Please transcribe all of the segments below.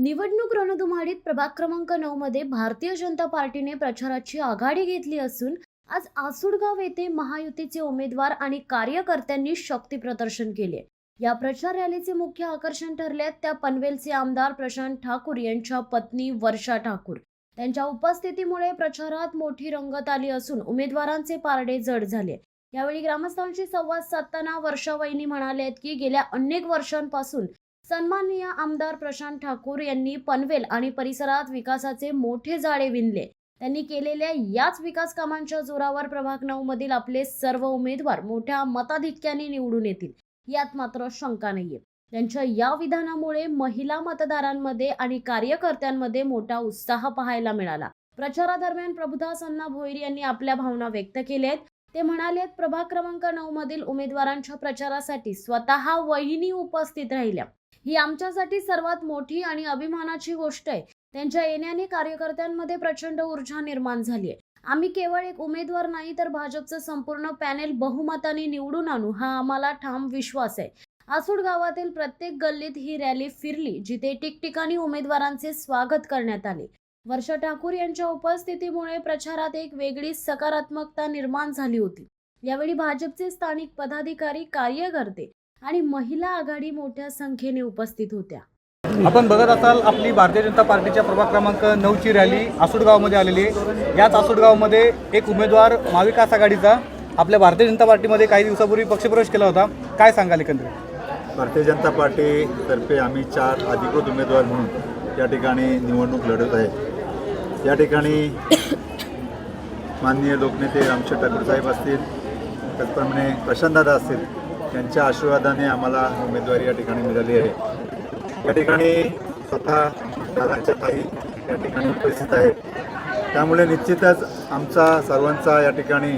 निवडणूक रणधुमाडीत प्रभाग क्रमांक नऊ मध्ये भारतीय जनता पार्टीने प्रचाराची आघाडी घेतली असून आज आसुडगाव येथे महायुतीचे उमेदवार आणि कार्यकर्त्यांनी शक्ती प्रदर्शन केले. या प्रचार रॅलीचे मुख्य आकर्षण ठरले त्या पनवेलचे आमदार प्रशांत ठाकूर यांच्या पत्नी वर्षा ठाकूर. त्यांच्या उपस्थितीमुळे प्रचारात मोठी रंगत आली असून उमेदवारांचे पारडे जड झाले. यावेळी ग्रामस्थांशी संवाद साधताना वर्षावहिनी म्हणाले की गेल्या अनेक वर्षांपासून सन्माननीय आमदार प्रशांत ठाकूर यांनी पनवेल आणि परिसरात विकासाचे मोठे जाळे विणले. त्यांनी केलेल्या याच विकास कामांच्या जोरावर प्रभाग नऊ मधील आपले सर्व उमेदवार मोठ्या मताधिक्याने निवडून येतील यात मात्र शंका नाहीये. त्यांच्या या विधानामुळे महिला मतदारांमध्ये आणि कार्यकर्त्यांमध्ये मोठा उत्साह पाहायला मिळाला. प्रचारादरम्यान प्रभुदास अण्णा भोईर यांनी आपल्या भावना व्यक्त केल्या आहेत ते म्हणाले प्रभाग क्रमांक नऊ मधील उमेदवारांच्या प्रचारासाठी स्वतः वहिनी उपस्थित राहिल्या. ही आमच्यासाठी सर्वात मोठी आणि अभिमानाची गोष्ट आहे. त्यांच्या येण्याने कार्यकर्त्यांमध्ये प्रचंड ऊर्जा निर्माण झाली आहे. आम्ही केवळ एक उमेदवार नाही तर भाजपचं संपूर्ण पॅनेल बहुमताने निवडून आणू हा आम्हाला ठाम विश्वास आहे. आसूड गावातील प्रत्येक गल्लीत ही रॅली फिरली जिथे ठिकठिकाणी उमेदवारांचे स्वागत करण्यात आले. वर्षा ठाकूर यांच्या उपस्थितीमुळे प्रचारात एक वेगळी सकारात्मकता निर्माण झाली होती. यावेळी भाजपचे स्थानिक पदाधिकारी कार्यकर्ते आणि महिला आघाडी मोठ्या संख्येने उपस्थित होत्या. आपण बघत असाल आपली भारतीय जनता पार्टीच्या प्रभाग क्रमांक नऊची रॅली आसुडगावमध्ये आलेली आहे. याच आसुडगावमध्ये एक उमेदवार महाविकास आघाडीचा आपल्या भारतीय जनता पार्टीमध्ये काही दिवसापूर्वी पक्षप्रवेश केला होता. काय सांगाल एकंदरीत? भारतीय जनता पार्टीतर्फे आम्ही चार अधिकृत उमेदवार म्हणून या ठिकाणी निवडणूक लढत आहे. या ठिकाणी माननीय लोकनेते रामशेठ ठाकूर साहेब असतील त्याचप्रमाणे प्रशांतदादा असतील त्यांच्या आशीर्वादाने आम्हाला उमेदवारी या ठिकाणी मिळाली आहे. या ठिकाणी स्वतः दादांच्या ताई या ठिकाणी उपस्थित आहेत. त्यामुळे निश्चितच आमचा सर्वांचा या ठिकाणी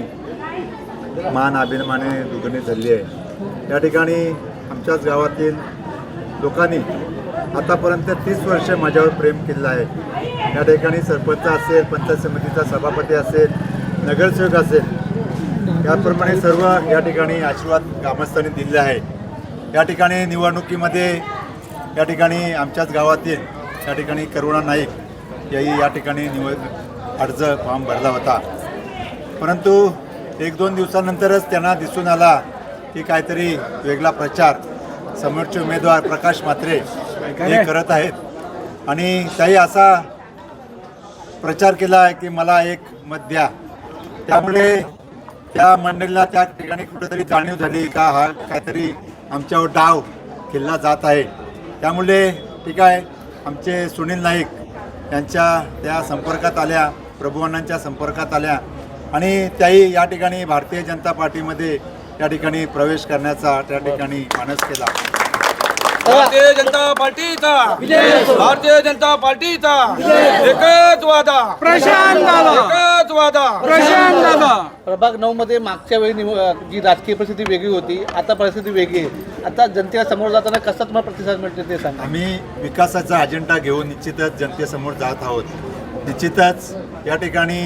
मान अभिमाने दुगणी झाली आहे. या ठिकाणी आमच्याच गावातील लोकांनी आतापर्यंत तीस वर्ष माझ्यावर प्रेम केलेलं आहे. या ठिकाणी सरपंच असेल पंचायत समितीचा सभापती असेल नगरसेवक असेल त्याचप्रमाणे सर्व या ठिकाणी आशीर्वाद ग्रामस्थांनी दिले आहे. या ठिकाणी निवडणुकीमध्ये या ठिकाणी आमच्याच गावातील या ठिकाणी करुणा नाईक याही या ठिकाणी निवड अर्ज फॉर्म भरला होता. परंतु एक दोन दिवसानंतरच त्यांना दिसून आला की काहीतरी वेगळा प्रचार. समोरचे उमेदवार प्रकाश म्हात्रे हे करत आहेत. आणि त्याही असा प्रचार केला आहे की मला एक मत द्या. त्यामुळे त्या मंडळीला त्या ठिकाणी कुठेतरी जाणीव झाली का हा काहीतरी आमच्यावर डाव खेळला जात आहे. त्यामुळे ठीक आहे आमचे सुनील नाईक यांच्या त्या संपर्कात आल्या प्रभुवानांच्या संपर्कात आल्या आणि त्याही या ठिकाणी भारतीय जनता पार्टीमध्ये त्या ठिकाणी प्रवेश करण्याचा त्या ठिकाणी मानस केला. भारतीय जनता पार्टीचा भारतीय जनता पार्टीचा एकच वादा प्रशांत एकच वादा प्रशांत प्रभाग नऊ मध्ये मागच्या वेळी निव जी राजकीय परिस्थिती वेगळी होती आता परिस्थिती वेगळी आहे आता जनतेला समोर जाताना कसा तुम्हाला प्रतिसाद मिळतो ते सांगा आम्ही विकासाचा अजेंडा घेऊन निश्चितच जनतेसमोर जात आहोत निश्चितच या ठिकाणी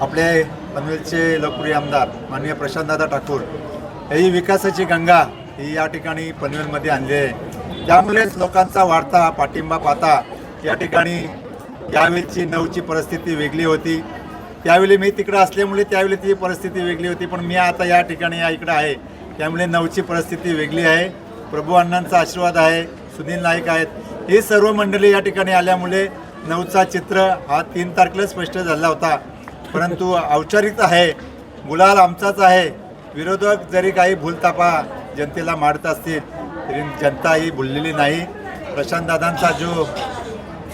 आपले पनवेलचे लोकप्रिय आमदार माननीय प्रशांतदादा ठाकूर ही विकासाची गंगा ही या ठिकाणी पनवेलमध्ये आणली आहे. त्यामुळेच लोकांचा वाढता पाठिंबा पाहता या ठिकाणी यावेळीची नऊची परिस्थिती वेगळी होती. त्यावेळी मी तिकडं असल्यामुळे त्यावेळी ती परिस्थिती वेगळी होती पण मी आता या ठिकाणी या इकडं आहे. त्यामुळे नऊची परिस्थिती वेगळी आहे. प्रभू अण्णांचा आशीर्वाद आहे सुनील नाईक आहेत. हे सर्व मंडळी या ठिकाणी आल्यामुळे नऊचा चित्र हा तीन तारखेला स्पष्ट झाला होता. परंतु औपचारिक आहे गुलाल आमचाच आहे. विरोधक जरी काही भूलतापा जनतेला मारत असतील तरी जनता ही भुललेली नाही. प्रशांतदादांचा जो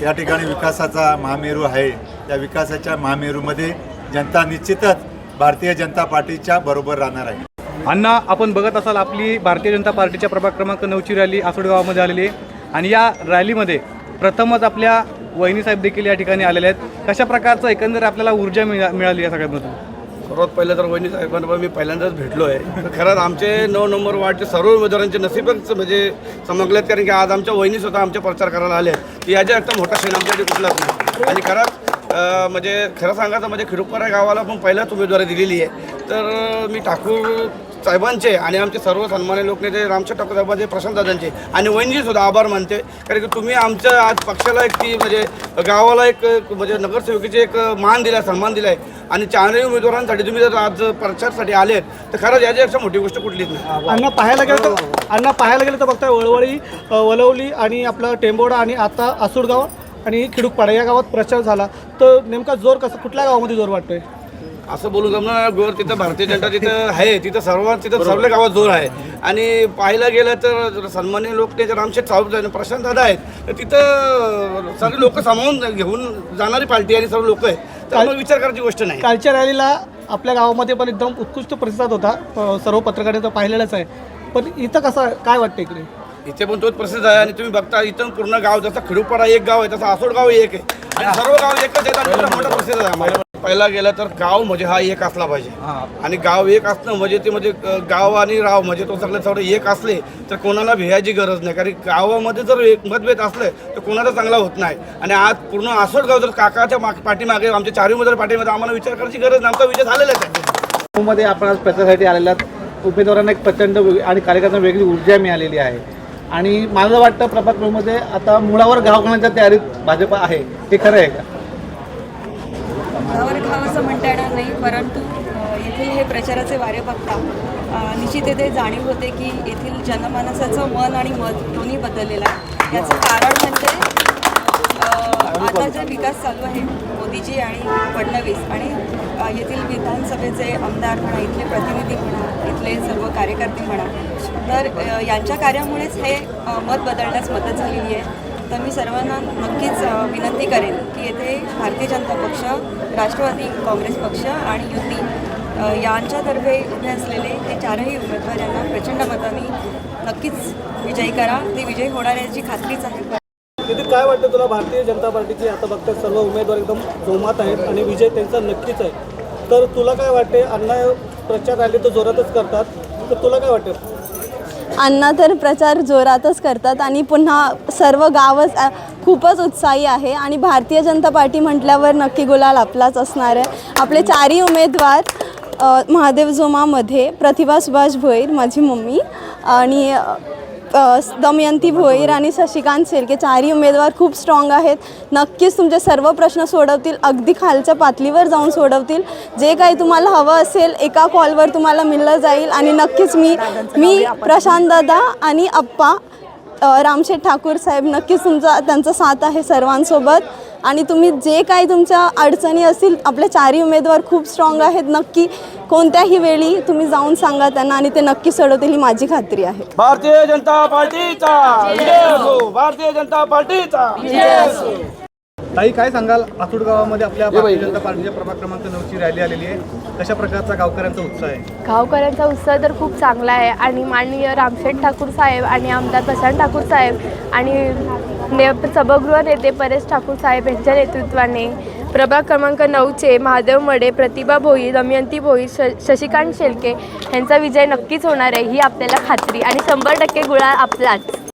या ठिकाणी विकासाचा महामेरू आहे त्या विकासाच्या महामेरूमध्ये जनता निश्चितच भारतीय जनता पार्टीच्या बरोबर राहणार आहे. अण्णा आपण बघत असाल आपली भारतीय जनता पार्टीच्या प्रभाग क्रमांक नऊची रॅली आसुडगावामध्ये आलेली आहे. आणि या रॅलीमध्ये प्रथमच आपल्या वहिनीसाहेब देखील या ठिकाणी आलेल्या आहेत. कशा प्रकारचं एकंदर आपल्याला ऊर्जा मिळा मिळाली या सगळ्यामधून सर्वात पहिलं तर वहिनी साहेबांना मी पहिल्यांदाच भेटलो आहे तर खरंच आमचे नऊ नंबर वार्डचे सर्व उमेदवारांचे नसीबच म्हणजे चमकलेत कारण की आज आमच्या वहिनी सुद्धा आमचे प्रचार करायला आले आहेत की याच्या एकदम मोठा क्षण आमच्यासाठी कुठलाच नाही. आणि खरंच म्हणजे खरं सांगायचं म्हणजे खिडुपरा गावाला पण पहिलाच उमेदवारी दिलेली आहे. तर मी ठाकूर साहेबांचे आणि आमचे सर्व सन्मान्य लोकनेते रामशेठ ठाकूर साहेबांचे प्रशांत दादांचे आणि वहिनी सुद्धा आभार मानते. कारण की तुम्ही आमच्या आज पक्षाला एक ती म्हणजे गावाला एक म्हणजे नगरसेवकीचे एक मान दिला सन्मान दिला आहे आणि चारही उमेदवारांसाठी तुम्ही जर आज प्रचारसाठी आलेत तर खरंच याच्यापेक्षा मोठी गोष्ट कुठलीच नाही. अण्णा पाहायला गेलं तर अण्णा पाहायला गेलं तर बघताय वळवळी वलवली आणि आपलं टेंबोडा आणि आता आसूडगाव आणि खिडूकपाडा या गावात प्रचार झाला. तर नेमका जोर कसा कुठल्या गावामध्ये जोर वाटतोय असं बोलून जमणार गोर तिथं भारतीय जनता तिथं आहे तिथं सर्व तिथं सर्व गावात जोर आहे. आणि पाहायला गेलं तर सन्मान्य लोक ते रामशेठ साहेब आणि प्रशांत दादा आहेत तर तिथं सगळे लोक सामावून घेऊन जाणारी पार्टी आणि सर्व लोक आहेत. विचार करायची गोष्ट नाही. कालच्या रॅलीला आपल्या गावामध्ये पण एकदम उत्कृष्ट प्रतिसाद होता. सर्व पत्रकारांनी तर पाहिलेलंच आहे. पण इथं कसं काय वाटतं इकडे? इथे पण तोच प्रसिद्ध आहे आणि तुम्ही बघता इथं पूर्ण गाव जसं खिडूपाडा एक गाव आहे तसं आसोड गाव एक आहे. आणि सर्व गाव एकच एवढा मोठा प्रसिद्ध आहे आम्हाला. पहिला गेला तर गाव म्हणजे हा एक असला पाहिजे. आणि गाव एक असणं म्हणजे ते म्हणजे गाव आणि राव म्हणजे तो सगळे सगळे एक असले तर कोणाला भियाची गरज नाही. कारण गावामध्ये जर एक मतभेद असले तर कोणाचा चांगला होत नाही. आणि आज पूर्ण आसोड गाव जर काकाच्या माग पाठीमागे आमच्या चारही उमेदवार पाठीमागे आम्हाला विचार करायची गरज नाही. आमचा विचार झालेलाच आहे मध्ये आपण आज प्रचारासाठी आलेल्या उमेदवारांना एक प्रचंड आणि कार्यकर्त्यांना वेगळी ऊर्जा मिळालेली आहे. आणि मला वाटतं प्रभाग क्रमांकमध्ये आता मुळावर गाव करण्याच्या तयारीत भाजप आहे हे खरं आहे का? गावावर खाव असं म्हणता येणार नाही परंतु येथील हे प्रचाराचे वारे बघता निश्चित येथे जाणीव होते की येथील जनमानसाचं मन आणि मत दोन्ही बदललेलं आहे. याचं कारण म्हणजे आता जे विकास चालू आहे मोदीजी आणि फडणवीस आणि येथील विधानसभेचे आमदार म्हणा इथले प्रतिनिधी म्हणा इथले सर्व कार्यकर्ते म्हणा तर यांच्या कार्यामुळेच हे मत बदलण्यास मदत झालेली आहे. तर मी सर्वांना नक्कीच विनंती करेन की येथे भारतीय जनता पक्ष राष्ट्रवादी काँग्रेस पक्ष आणि युती यांच्यातर्फे उभे असलेले हे चारही उमेदवार यांना प्रचंड मताने नक्कीच विजयी करा. ते विजयी होणार याची खात्रीच आहे. तिथे काय वाटतं तुला भारतीय जनता पार्टीची आता बघतात सर्व उमेदवार एकदम जोमात आहेत आणि विजय त्यांचा नक्कीच आहे. तर तुला काय वाटते अण्णा प्रचार रॅली तर जोरातच करतात. तर तुला काय वाटतं? अण्णा तर प्रचार जोरातच करतात आणि पुन्हा सर्व गावच खूपच उत्साही आहे आणि भारतीय जनता पार्टी म्हटल्यावर नक्की गुलाल आपलाच असणार आहे. आपले चारही उमेदवार महादेव जोमामध्ये प्रतिभा सुभाष भोईर माझी मम्मी आणि दमयंती भोईर आणि शशिकांत शेलके चारही उमेदवार खूप स्ट्रॉंग आहेत. नक्कीच तुमचे सर्व प्रश्न सोडवतील अगदी खालच्या पातळीवर जाऊन सोडवतील. जे काही तुम्हाला हवं असेल एका कॉलवर तुम्हाला मिळलं जाईल आणि नक्कीच मी मी प्रशांत दादा आणि अप्पा रामशेठ ठाकूर साहेब नक्कीच तुमचा त्यांचा साथ आहे सर्वांसोबत. आणि तुम्ही जे काही तुमच्या अडचणी असतील आपले चारही उमेदवार खूप स्ट्रॉंग आहेत. नक्की कोणत्याही वेळी तुम्ही जाऊन सांगा त्यांना आणि ते नक्की सोडवतील ही माझी खात्री आहे. भारतीय जनता पार्टीचा. भारतीय जनता पार्टीचा. ताई काय सांगाल? आसूड गावामध्ये आपल्या भारतीय जनता पार्टीच्या प्रभाग क्रमांक नऊची रॅली आलेली आहे. कशा प्रकारचा गावकऱ्यांचा उत्साह आहे? गावकऱ्यांचा उत्साह तर खूप चांगला आहे. आणि माननीय रामशेठ ठाकूर साहेब आणि आमदार प्रशांत ठाकूर साहेब आणि ने सभागृह नेते परेश ठाकूर साहेब यांच्या नेतृत्वाने प्रभाग क्रमांक नऊचे महादेव मडे प्रतिभा भोई दमयंती भोई श शशिकांत शेळके यांचा विजय नक्कीच होणार आहे ही आपल्याला खात्री. आणि शंभर टक्के गुळा आपलाच.